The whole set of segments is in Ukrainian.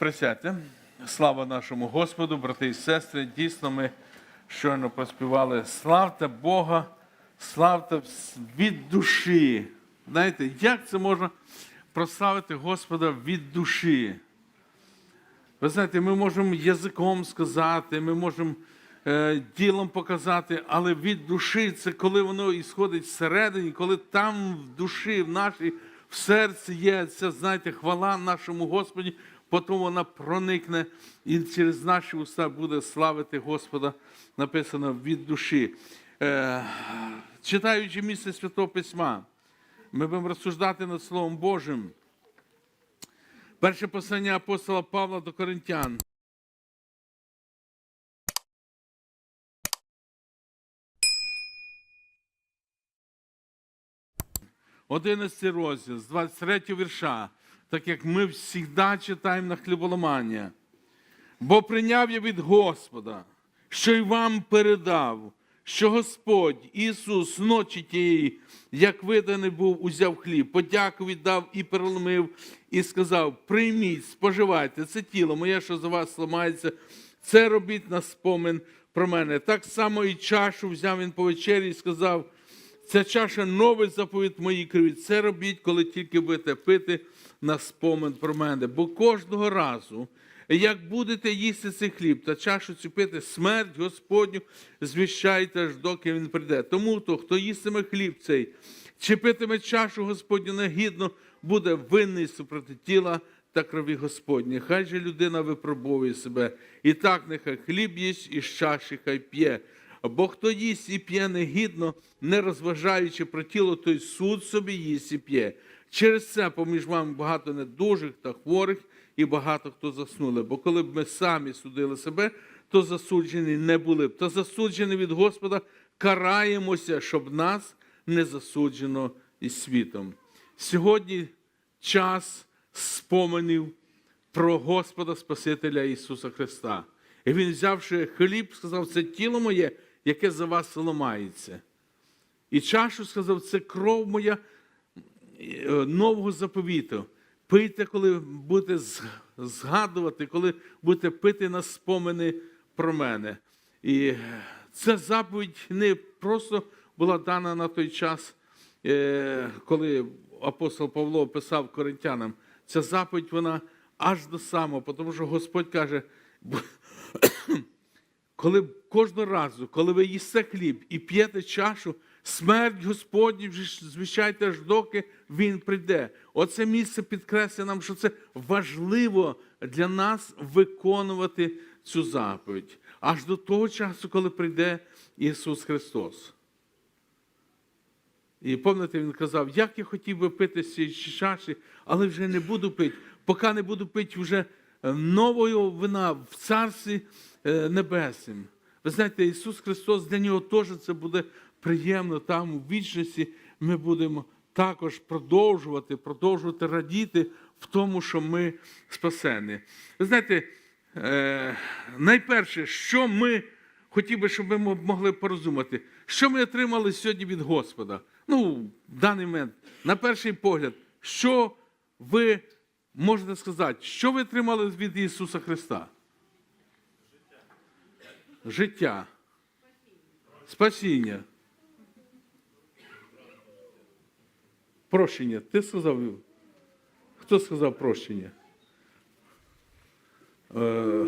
Присядьте. Слава нашому Господу, брати і сестри. Дійсно, ми щойно поспівали Славте Бога, славте від душі. Знаєте, як це можна прославити Господа від душі? Ви знаєте, ми можемо язиком сказати, ми можемо е, ділом показати, але від душі це коли воно ісходить всередині, коли там в душі, в нашій в серці є ця, знаєте, хвала нашому Господі, потім вона проникне і через наші уста буде славити Господа, написано від душі. Е, читаючи місце Святого Письма, ми будемо розсуждати над Словом Божим. Перше послання апостола Павла до Коринтян. Одинадцятий розділ з 23 вірша, так як ми завжди читаємо на хліболомання. Бо прийняв я від Господа, що й вам передав, що Господь Ісус ночі тієї, як виданий був, узяв хліб, подяку віддав і переломив, і сказав: прийміть, споживайте, це тіло моє, що за вас ламається, це робіть на спомин про мене. Так само і чашу взяв він по вечері і сказав. Ця чаша новий заповідь моїй крові. Це робіть, коли тільки будете пити на спомин про мене. Бо кожного разу, як будете їсти цей хліб та чашу цю пити, смерть Господню звіщайте аж доки він прийде. Тому то, хто їстиме хліб цей, чи питиме чашу Господню негідно, буде винний супроти тіла та крові Господні. Хай же людина випробовує себе. І так нехай хліб їсть і з чаші хай п'є. Бо хто їсть і п'є негідно, не розважаючи про тіло, той суд собі їсть і п'є. Через це поміж вами багато недужих та хворих, і багато хто заснули. Бо коли б ми самі судили себе, то засуджені не були б. Та засуджені від Господа караємося, щоб нас не засуджено із світом. Сьогодні час споменів про Господа Спасителя Ісуса Христа. І Він, взявши хліб, сказав, це тіло моє, яке за вас ламається. І чашу сказав, це кров моя нового заповіту. Пийте, коли будете згадувати, коли будете пити на спомини про мене. І ця заповідь не просто була дана на той час, е, коли апостол Павло писав коринтянам. Ця заповідь вона аж до самого, тому що Господь каже, коли кожного разу, коли ви їсте хліб і п'єте чашу, смерть Господню звіщайте аж доки Він прийде. Оце місце підкреслює нам, що це важливо для нас виконувати цю заповідь. Аж до того часу, коли прийде Ісус Христос. І пам'ятаєте, він казав, як я хотів би пити з цієї чаші, але вже не буду пити, поки не буду пити вже нового вина в Царстві е, Небеснім. Ви знаєте, Ісус Христос для нього теж це буде приємно. Там у вічності ми будемо також продовжувати, продовжувати радіти в тому, що ми спасені. Ви знаєте, е, найперше, що ми хотів би, щоб ми могли порозуміти, що ми отримали сьогодні від Господа. Ну, в даний момент, на перший погляд, що ви можете сказати, що ви отримали від Ісуса Христа? Життя. Спасіння. Прощення. Ти сказав? Хто сказав прощення? Е,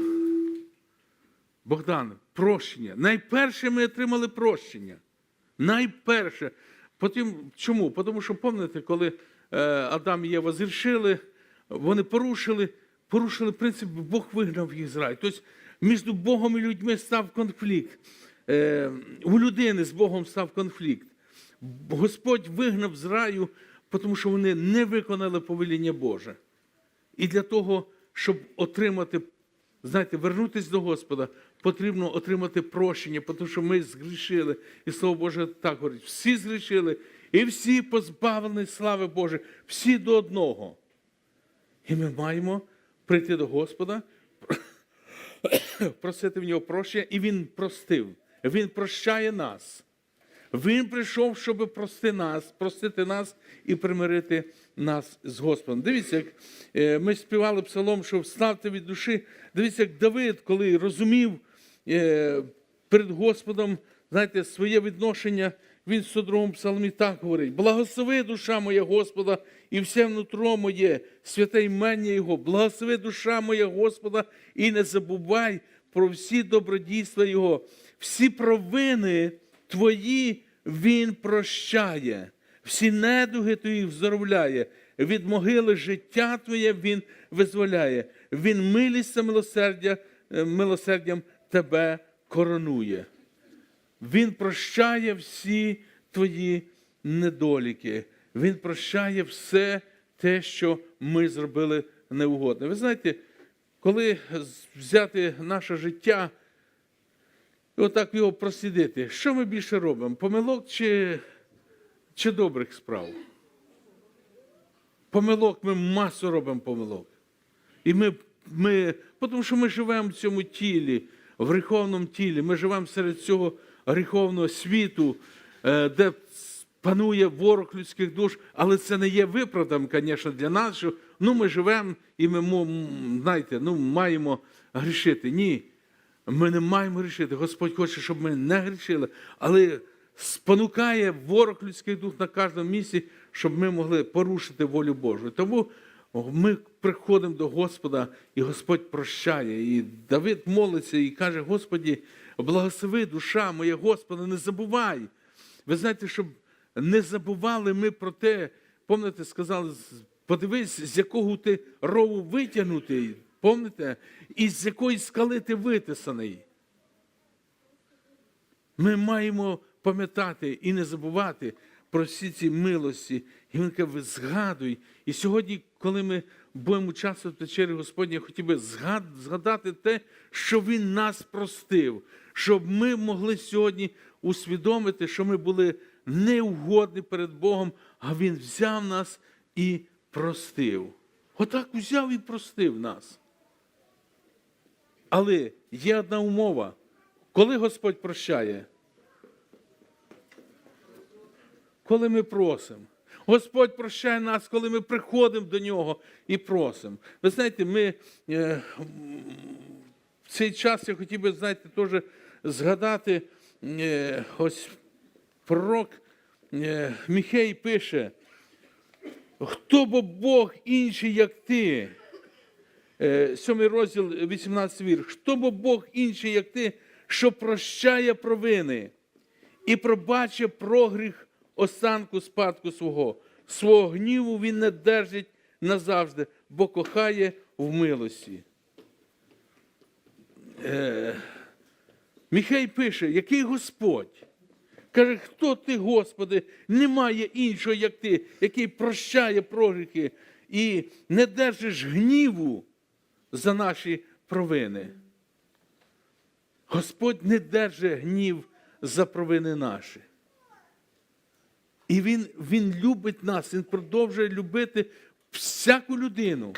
Богдан, прощення. Найперше ми отримали прощення. Найперше. Потім, чому? Тому що пам'ятаєте, коли е, Адам і Єва зрішили, вони порушили, порушили принцип, Бог вигнав їх з раю. Тобто між Богом і людьми став конфлікт. Е, у людини з Богом став конфлікт. Господь вигнав з раю, тому що вони не виконали повеління Боже. І для того, щоб отримати, знаєте, вернутися до Господа, потрібно отримати прощення, тому що ми згрішили. І Слово Боже так говорить: всі згрішили, і всі позбавлені слави Божої, всі до одного. І ми маємо прийти до Господа, просити в нього прощення, і Він простив. Він прощає нас. Він прийшов, щоб прости нас, простити нас і примирити нас з Господом. Дивіться, як е, ми співали псалом, що вставте від душі. Дивіться, як Давид, коли розумів е, перед Господом, знаєте, своє відношення, він в 102 псалмі так говорить: благослови душа моя Господа, і все внутро моє, святе імення Його, благослови душа моя Господа, і не забувай про всі добродійства Його, всі провини твої Він прощає, всі недуги твої вздоровляє, від могили життя Твоє Він визволяє, Він милість милосердя, е, милосердям тебе коронує. Він прощає всі твої недоліки. Він прощає все те, що ми зробили неугодне. Ви знаєте, коли взяти наше життя і отак його прослідити, що ми більше робимо? Помилок чи, чи добрих справ? Помилок ми масу робимо помилок. І ми, ми, тому що ми живемо в цьому тілі, в гріховному тілі, ми живемо серед цього гріховного світу, е, де панує ворог людських душ, але це не є виправдом, звісно, для нас, що ну, ми живемо і ми знаєте, ну, маємо грішити. Ні, ми не маємо грішити. Господь хоче, щоб ми не грішили, але спонукає ворог людських дух на кожному місці, щоб ми могли порушити волю Божу. Тому ми приходимо до Господа, і Господь прощає. І Давид молиться і каже: Господі, благослови душа моя, Господи, не забувай. Ви знаєте, щоб не забували ми про те, пам'ятаєте, сказали, подивись, з якого ти рову витягнутий, пам'ятаєте, і з якої скали ти витисаний. Ми маємо пам'ятати і не забувати про всі ці милості. І він каже, згадуй. І сьогодні, коли ми будемо участвувати в вечері Господні, я хотів би згадати те, що Він нас простив, щоб ми могли сьогодні усвідомити, що ми були неугодні перед Богом, а Він взяв нас і простив. Отак взяв і простив нас. Але є одна умова. Коли Господь прощає? Коли ми просимо. Господь прощає нас, коли ми приходимо до Нього і просимо. Ви знаєте, ми е, в цей час я хотів би, знаєте, теж згадати, е, ось пророк е, Міхей пише, хто бо Бог інший, як ти? Е, Сьомий розділ, 18 вір. Хто бо Бог інший, як ти, що прощає провини і пробаче прогріх останку спадку свого. Свого гніву він не держить назавжди, бо кохає в милості. Е, Міхей пише, який Господь? Каже, хто ти, Господи, немає іншого, як ти, який прощає прогріхи і не держиш гніву за наші провини. Господь не держить гнів за провини наші. І Він, Він любить нас, Він продовжує любити всяку людину.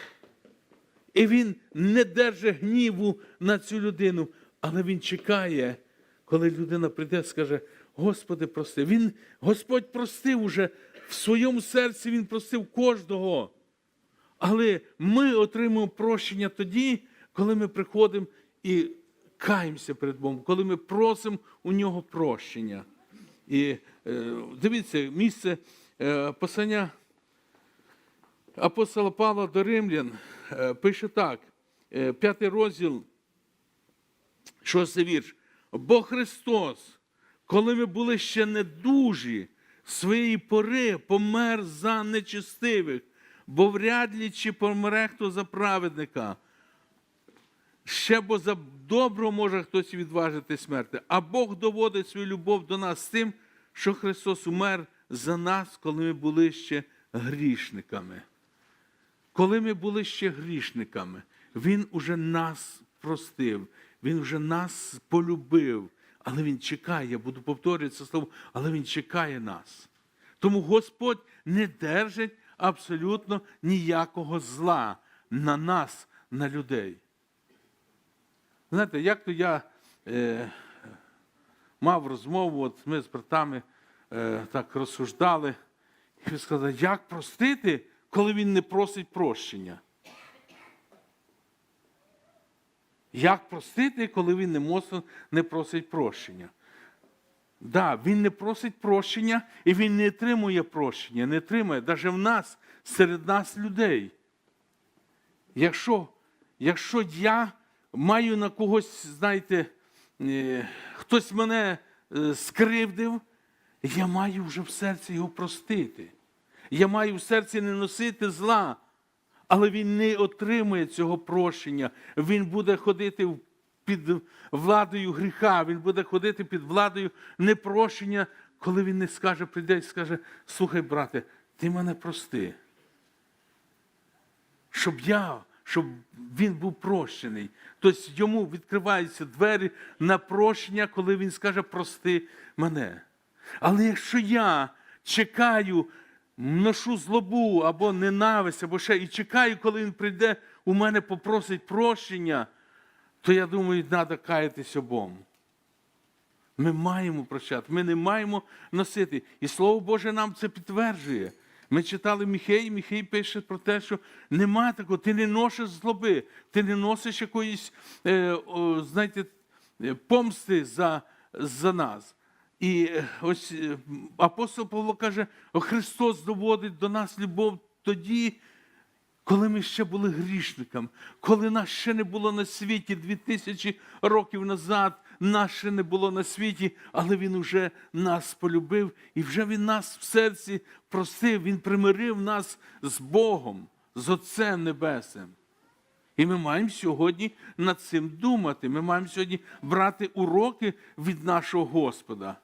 І Він не держить гніву на цю людину, але Він чекає, коли людина прийде і скаже, Господи, прости. Він, Господь простив уже в своєму серці, Він простив кожного. Але ми отримуємо прощення тоді, коли ми приходимо і каємося перед Богом, коли ми просимо у нього прощення. І е, дивіться, місце е, послання апостола Павла до Римлян е, пише так, е, п'ятий розділ, шостий вірш. Бо Христос, коли ми були ще недужі, своєї пори помер за нечестивих, бо вряд ли чи помре хто за праведника. Ще бо за добро може хтось відважити смерти. А Бог доводить свою любов до нас тим, що Христос умер за нас, коли ми були ще грішниками. Коли ми були ще грішниками, Він уже нас простив, Він вже нас полюбив. Але Він чекає, я буду повторювати це слово, але Він чекає нас. Тому Господь не держить абсолютно ніякого зла на нас, на людей. Знаєте, як то я е, мав розмову, от ми з братами е, так розсуждали. І він сказав, як простити, коли він не просить прощення? Як простити, коли він не, мос- не просить прощення? Да, він не просить прощення і він не отримує прощення, не отримує навіть в нас, серед нас людей. Якщо, якщо я маю на когось, знаєте, е, хтось мене е, скривдив, я маю вже в серці його простити. Я маю в серці не носити зла, але він не отримує цього прощення. Він буде ходити в- під владою гріха, він буде ходити під владою непрощення, коли він не скаже, прийде і скаже: слухай, брате, ти мене прости. Щоб я, щоб він був прощений. Тобто йому відкриваються двері на прощення, коли він скаже прости мене. Але якщо я чекаю, ношу злобу або ненависть, або ще і чекаю, коли він прийде, у мене попросить прощення, то я думаю, треба каятись обом. Ми маємо прощати, ми не маємо носити. І Слово Боже нам це підтверджує. Ми читали Міхей, Міхей пише про те, що нема такого, ти не носиш злоби, ти не носиш якоїсь, е, о, знаєте, е, помсти за, за нас. І е, ось е, апостол Павло каже, Христос доводить до нас любов тоді, коли ми ще були грішниками, коли нас ще не було на світі, дві тисячі років назад нас ще не було на світі, але Він вже нас полюбив, і вже Він нас в серці простив, Він примирив нас з Богом, з Отцем Небесним. І ми маємо сьогодні над цим думати. Ми маємо сьогодні брати уроки від нашого Господа.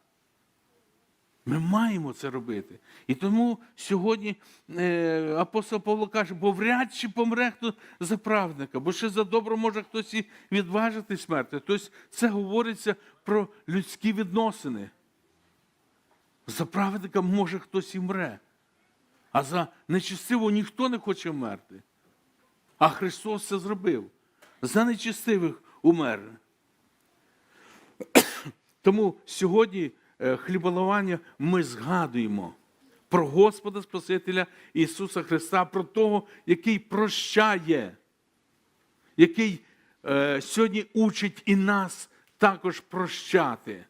Ми маємо це робити. І тому сьогодні е, апостол Павло каже, бо вряд чи помре хто за праведника, бо ще за добро може хтось і відважити смерти. Тобто це говориться про людські відносини. За праведника може хтось і мре, а за нечестивого ніхто не хоче вмерти. А Христос це зробив. За нечестивих умер. Тому сьогодні е, хліболивання ми згадуємо про Господа Спасителя Ісуса Христа, про того, який прощає, який е, сьогодні учить і нас також прощати.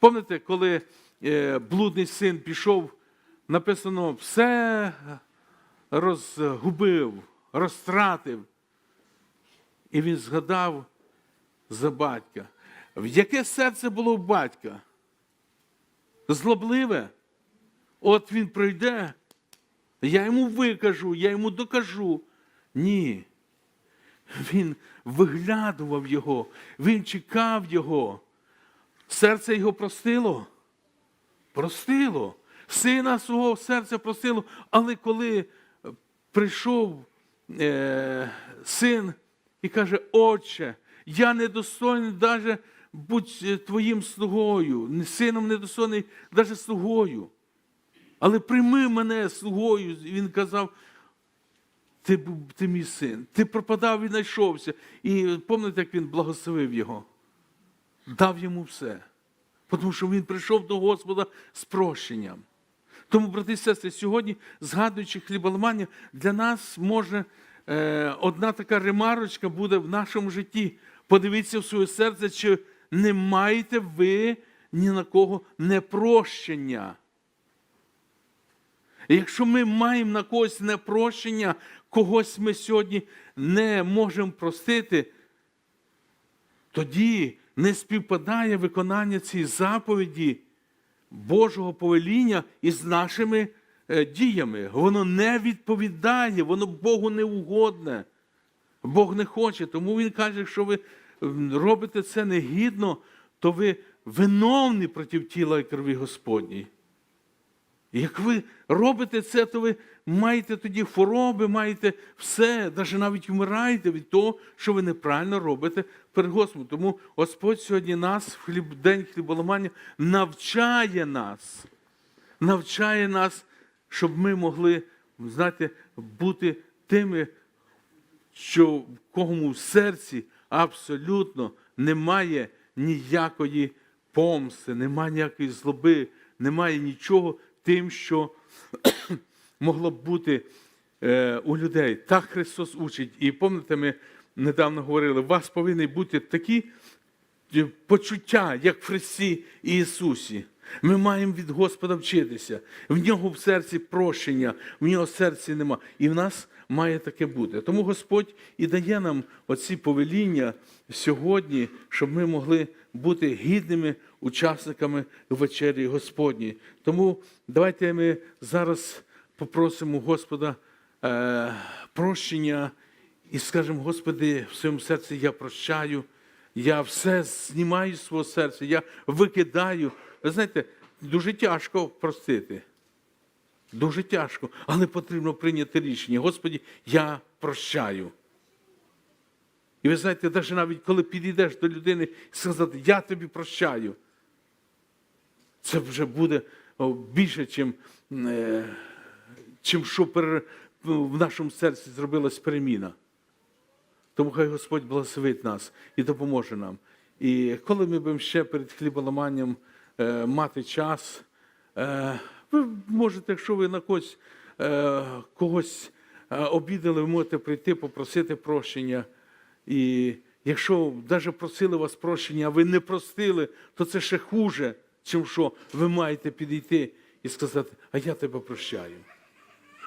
Пам'ятаєте, коли е, блудний син пішов, написано, все розгубив, розтратив. І він згадав за батька. В яке серце було в батька? Злобливе. От він прийде, я йому викажу, я йому докажу. Ні. Він виглядував його, він чекав його. Серце його простило. Простило. Сина свого серця простило. Але коли прийшов е, син і каже, Отче, я недостойний навіть бути твоїм слугою, сином недостойний навіть слугою. Але прийми мене слугою. І він казав, ти, ти мій син, ти пропадав і знайшовся. І пам'ятаєте, як він благословив його? Дав йому все. Тому що він прийшов до Господа з прощенням. Тому, брати і сестри, сьогодні, згадуючи хліболамання, для нас може е, одна така ремарочка буде в нашому житті. Подивіться в своє серце, чи не маєте ви ні на кого непрощення. Якщо ми маємо на когось непрощення, когось ми сьогодні не можемо простити, тоді не співпадає виконання цієї заповіді Божого повеління із нашими е, діями. Воно не відповідає, воно Богу не угодне. Бог не хоче. Тому Він каже, якщо ви робите це негідно, то ви виновні проти тіла і крові Господній. Як ви робите це, то ви маєте тоді хвороби, маєте все, навіть навіть вмираєте від того, що ви неправильно робите перед Господом. Тому Господь сьогодні нас в хліб, день хліболамання навчає нас, навчає нас, щоб ми могли, знаєте, бути тими, що в кому в серці абсолютно немає ніякої помсти, немає ніякої злоби, немає нічого тим, що могло б бути е, у людей. Так Христос учить. І пам'ятаєте, ми недавно говорили, у вас повинні бути такі е, почуття, як в Христі і Ісусі. Ми маємо від Господа вчитися. В нього в серці прощення, в нього в серці нема. І в нас має таке бути. Тому Господь і дає нам оці повеління сьогодні, щоб ми могли бути гідними учасниками вечері Господній. Тому давайте ми зараз попросимо Господа е, прощення і скажемо, Господи, в своєму серці я прощаю, я все знімаю з свого серця, я викидаю. Ви знаєте, дуже тяжко простити. Дуже тяжко, але потрібно прийняти рішення. Господі, я прощаю. І ви знаєте, навіть навіть коли підійдеш до людини і сказати, я тобі прощаю, це вже буде більше, чим, е, чим що в нашому серці зробилась переміна. Тому хай Господь благословить нас і допоможе нам. І коли ми будемо ще перед хліболаманням е, мати час, е, ви можете, якщо ви на когось, е, когось е, обідали, ви можете прийти, попросити прощення. І якщо навіть просили вас прощення, а ви не простили, то це ще хуже, чим що ви маєте підійти і сказати, а я тебе прощаю.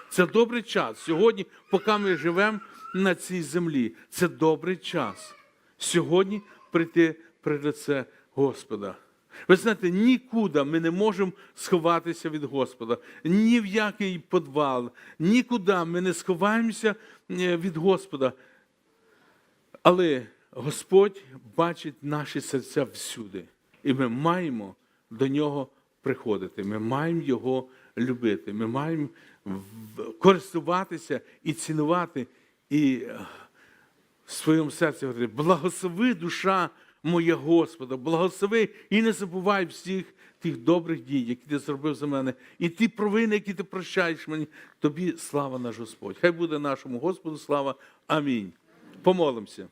Це добрий час. Сьогодні, поки ми живемо на цій землі, це добрий час. Сьогодні прийти перед лице Господа. Ви знаєте, нікуди ми не можемо сховатися від Господа, ні в який підвал, нікуди ми не сховаємося е, від Господа. Але Господь бачить наші серця всюди, і ми маємо до нього приходити. Ми маємо його любити. Ми маємо користуватися і цінувати, і е, в своєму серці говорити, благослови душа моя Господа, благослови і не забувай всіх тих добрих дій, які ти зробив за мене, і ті провини, які ти прощаєш мені. Тобі слава наш Господь. Хай буде нашому Господу слава. Амінь. Помолимося.